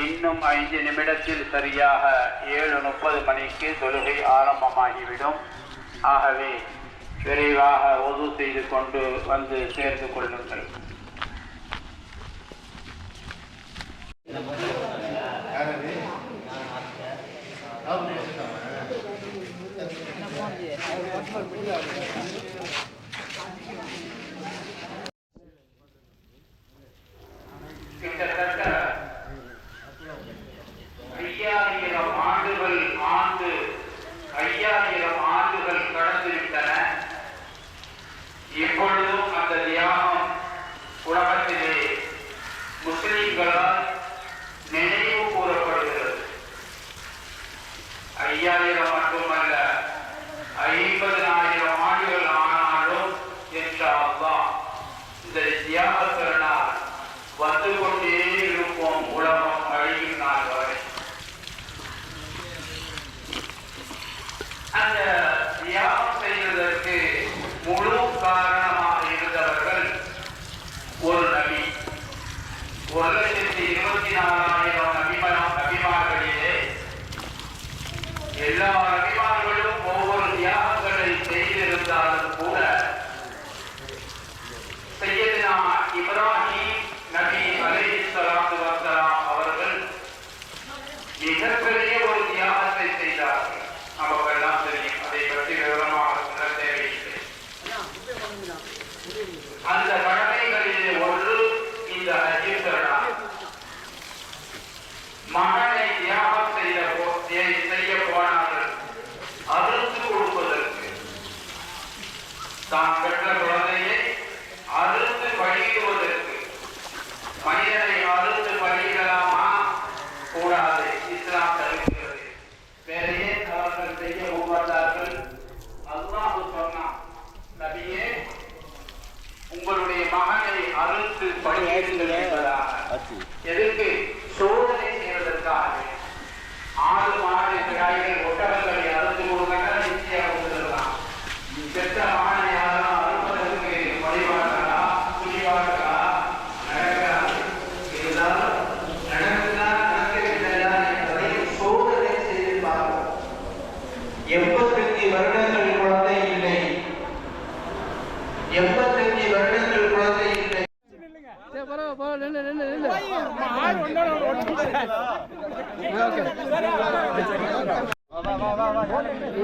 இன்னும் ஐந்து நிமிடத்தில் சரியாக ஏழு முப்பது மணிக்கு தொழுகை ஆரம்பமாகிவிடும். ஆகவே விரைவாக ஒது செய்து கொண்டு வந்து சேர்ந்து கொள்ளுங்கள். கிட்டத்தட்ட ಗಳ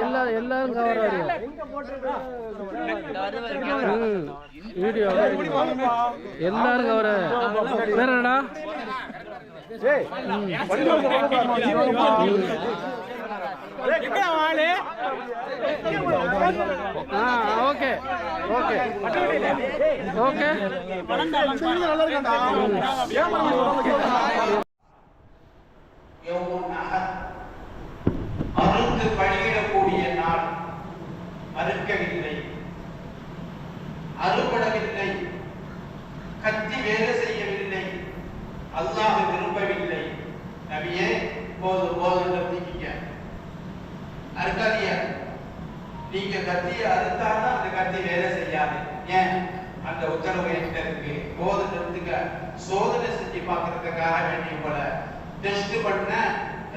எல்லா எல்லாரும் கவர் ஆகும் வீடியோ எல்லாரும் கவர் வேற என்னடா ஆ ஓகே. ஓகே. ஓகே. யௌமுன் அறுத்து நாள் மறுக்கவில்லை அறுபடவில்லை. கத்தி வேலை செய்யவில்லை. அல்லாஹ் விரும்பவில்லை. நபியே போதும் போதும். கத்தியை அறுத்தாதான் அந்த கத்தி வேலை செய்யாது. ஏன்? அந்த உத்தரவு என்கிட்ட இருக்கு. போதும் நிறுத்துக்க சோதனை செஞ்சு பார்க்கறதுக்காக வேண்டி போல. டெஸ்ட் பண்ண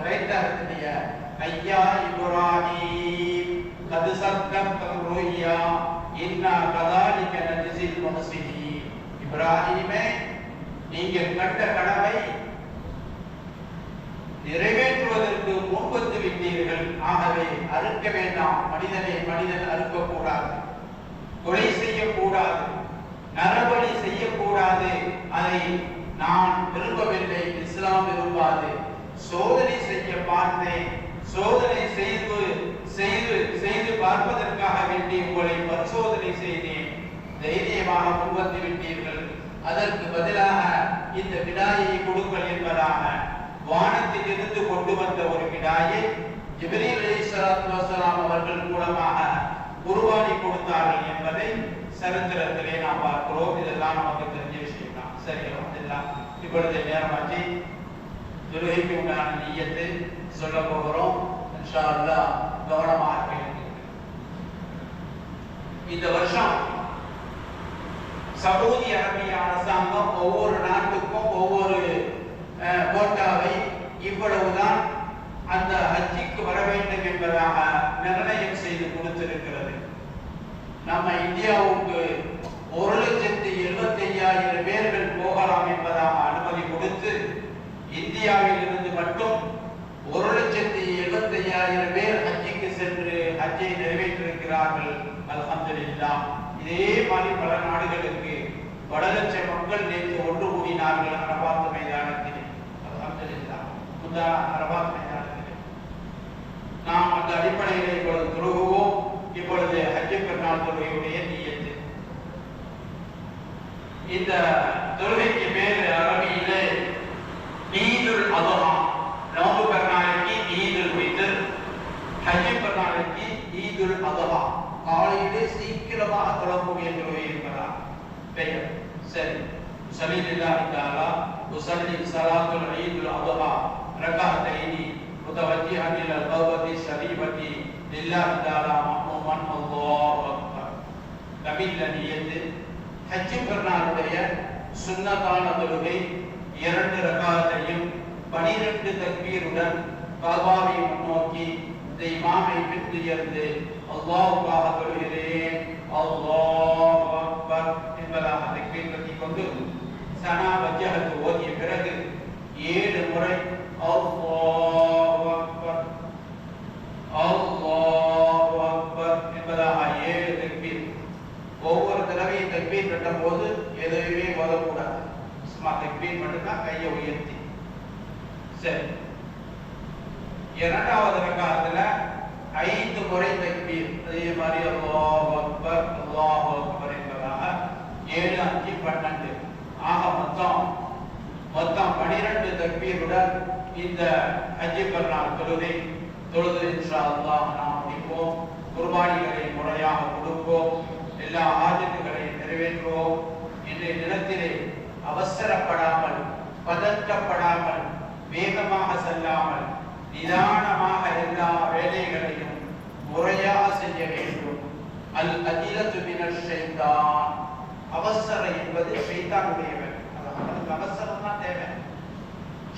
ரைட்டா இருந்தீங்க ஐயா இப்ராஹிம் கது சத்தம் ரோய்யா இன்னா கதாலிக்க நஜிசில் முஹ்சினீன் இப்ராஹிமே நீங்க கண்ட கடமை நிறைவேற்றுவதற்கு முன்பத்து விட்டீர்கள். ஆகவே அறுக்க வேண்டாம். மனிதனை மனிதன் அறுக்கக்கூடாது. கொலை செய்யக்கூடாது. நரபலி செய்யக்கூடாது. அதை நான் விரும்பவில்லை. இஸ்லாம் விரும்பாது. சோதனை செய்ய பார்த்தேன். சோதனை செய்து செய்து செய்து பார்ப்பதற்காக வேண்டி உங்களை பரிசோதனை செய்தேன். தைரியமாக முன்வந்து விட்டீர்கள். அதற்கு பதிலாக இந்த விடாயை கொடுங்கள் என்பதாக வானத்தில் இருந்து கொண்டு வந்த ஒரு விடாயை ஜிப்ரீல் அலைஹிஸ்ஸலாத்து வஸலாம் அவர்கள் மூலமாக குர்பானி கொடுத்தார்கள் என்பதை சரித்திரத்திலே நாம் பார்க்கிறோம். இதெல்லாம் நமக்கு தெரிஞ்ச விஷயம் தான் சரி அல்ஹம்துலில்லாஹ் இப்பொழுது நேரமாச்சு. தொழுகைக்கு உண்டான நீயத்தை சொல்ல போகிறோம். இன்ஷா அல்லாஹ் கவனமாக இந்த வருஷம் சவுதி அரேபிய அரசாங்கம் ஒவ்வொரு நாட்டுக்கும் ஒவ்வொரு கோட்டாவை இவ்வளவுதான் அந்த ஹஜ்ஜிக்கு வர வேண்டும் என்பதாக நிர்ணயம் செய்து கொடுத்திருக்கிறது. நம்ம இந்தியாவுக்கு ஒரு லட்சத்தி எழுபத்தி ஐயாயிரம் பேர்கள் போகலாம் என்பதாக அனுமதி கொடுத்து இந்தியாவில் இருந்து மட்டும் ஒரு லட்சத்தி எழுபத்தி ஐயாயிரம் பேர் ஹஜ்ஜிக்கு சென்று ஹஜ்ஜை நிறைவேற்றிருக்கிறார்கள். அலமதுல்லா இதே மாதிரி பல நாடுகளுக்கு பல லட்சம் மக்கள் நேற்று ஒன்று கூடினார்கள். அரபா அல்ஹம்துலில்லாஹ் முந்தா அரபாத் நாம் அந்த அடிப்படையில் இப்பொழுது துருகுவோம். இப்பொழுது ஹஜ்ஜு பெருநாள் தொழுகையுடைய நீயத்து இந்த தொழுகைக்கு பேர் அரபியிலே நீதுல் அதுஹா. நோம்பு பெருநாளைக்கு நீதுல் ஃபித்ர் ஹஜ்ஜு பெருநாளைக்கு நீதுல் அதுஹா. காலையிலே சீக்கிரமாக தொழக்கூடிய தொழுகை என்பதா? பெயர். சரி. சலீலில்லாஹி தஆலா உசல்லி சலாத்துல் ஈதுல் அதுஹா. ரகஅத்தைனி متوجها الى القوة الشريفة لله تعالى مأموما الله أكبر நபில் நியத்து ஹஜ்ஜு பெருநாளுடைய சுன்னத்தான தொழுகை இரண்டு ரகாத்தையும் பனிரெண்டு தக்பீருடன் காபாவை முன்னோக்கி இந்த இமாமை பின்துயர்ந்து அல்லாஹ்வுக்காக தொழுகிறேன் அல்லாஹ் அக்பர் என்பதாக தக்பீர் கட்டி கொண்டு சனா வஜ்ஜஹத்து ஓதிய பிறகு ஏழு முறை அல்லாஹ் அக்பர் அல்லாஹ் அக்பர் என்பதாக ஏழு தக்பீர். ஒவ்வொரு தடவையும் தக்பீர் கட்டும் போது எதுவுமே ஓதக்கூடாது சும்மா தக்பீர் மட்டும்தான் கையை உயர்த்தி. சரி. இரண்டாவது ரகாத்துல ஐந்து முறை தக்பீர். அதே மாதிரி அல்லாஹ் அக்பர் அல்லாஹ் அக்பர் என்பதாக ஏழு அஞ்சு பன்னெண்டு. ஆக மொத்தம் மொத்தம் பனிரெண்டு தக்பீருடன் இந்த அஞ்சு பெருநாள் தொழுதை தொழுது இன்ஷா அல்லாஹ் நாம் முடிப்போம். குர்பானிகளை முறையாக கொடுப்போம். எல்லா ஆஜத்துகளையும் நிறைவேற்றுவோம். இன்றைய தினத்திலே அவசரப்படாமல் பதற்றப்படாமல் வேகமாக செல்லாமல் நிதானமாக எல்லா வேலைகளையும் முறையாக செய்ய வேண்டும். அல் அதிலத்து மினல் செய்தான் அவசரம் என்பது ஷைத்தானுடைய அவசரம் தான் தேவை.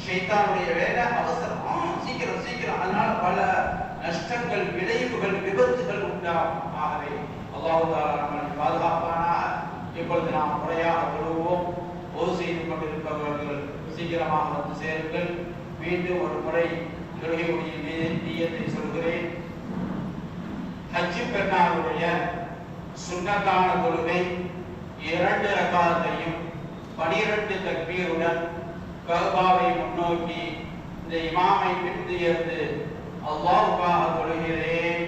ஷைத்தானுடைய வேலை அவசரம். சீக்கிரம் சீக்கிரம். அதனால பல நஷ்டங்கள் விளைவுகள் விபத்துகள் உண்டாகும். ஆகவே அல்லாஹு தாலா நம்மை இப்பொழுது நாம் முறையாக தொழுவோம் பொது செய்து கொண்டிருப்பவர்கள் சீக்கிரமாக வந்து சேருங்கள். மீண்டும் ஒரு முறை தொழுகையுடைய நீயத்தை சொல்கிறேன். ஹஜ்ஜு பெண்ணாருடைய சுண்ணத்தான தொழுகை இரண்டு ரகாத்தையும் பனிரெண்டு தக்பீருடன் கல்பாவை முன்னோக்கி இந்த இமாமை பின்துயர்ந்து அல்லாஹ்வுக்காக தொழுகிறேன்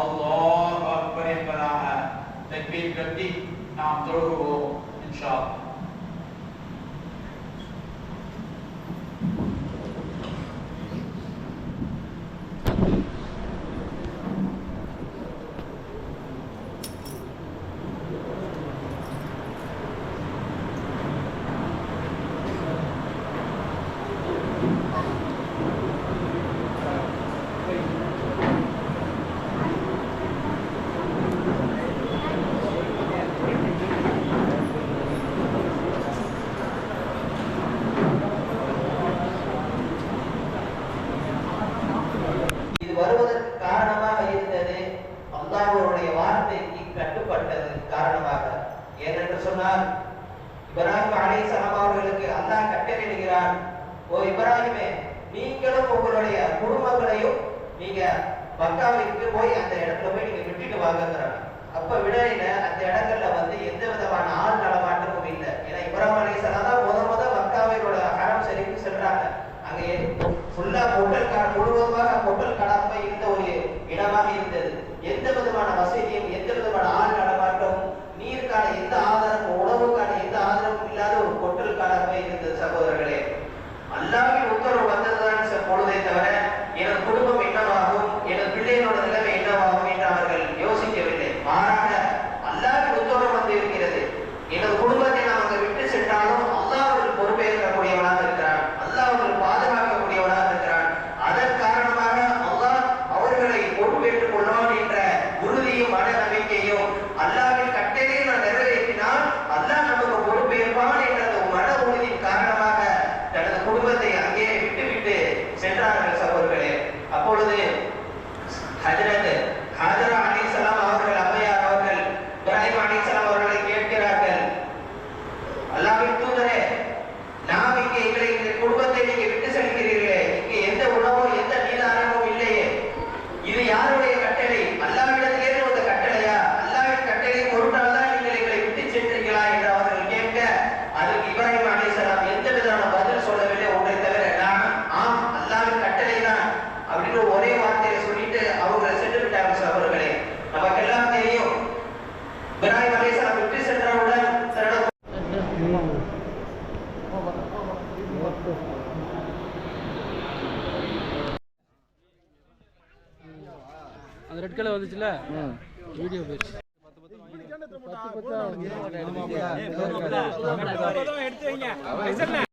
அல்லாஹ் அக்பர் என்பதாக தக்பீர் கட்டி நாம் தொழுகுவோம் இன்ஷா அல்லாஹ். ஏனென்று சொன்னால் இப்ராஹிம் அலைஹிஸ்ஸலாம் அவர்களுக்கு அல்லாஹ் கட்டளையிடுகிறான் ஓ இப்ராஹிமே நீங்களும் உங்களுடைய குடும்பங்களையும் நீங்க மக்காவிற்கு போய் அந்த இடத்துல போய் நீங்க விட்டுட்டு வாங்கங்கிறாங்க அப்ப விடையில அந்த இடங்கள்ல வந்து எந்த விதமான ஆள் நடமாட்டமும் இல்லை. ஏன்னா இப்ராஹிம் அலைஹிஸ்ஸலாம் தான் முத முத மக்காவினோட ஹரம் சரிக்கு சென்றாங்க அங்கே ஃபுல்லா பொட்டல் கா முழுவதுமாக பொட்டல் காடாம இருந்த ஒரு இடமாக இருந்தது. எந்த விதமான வசதியும் எந்த விதமான ஆள் Now ரெட் கலர் வந்துச்சுல? வீடியோ போயிடுச்சு. எடுத்து வைங்க.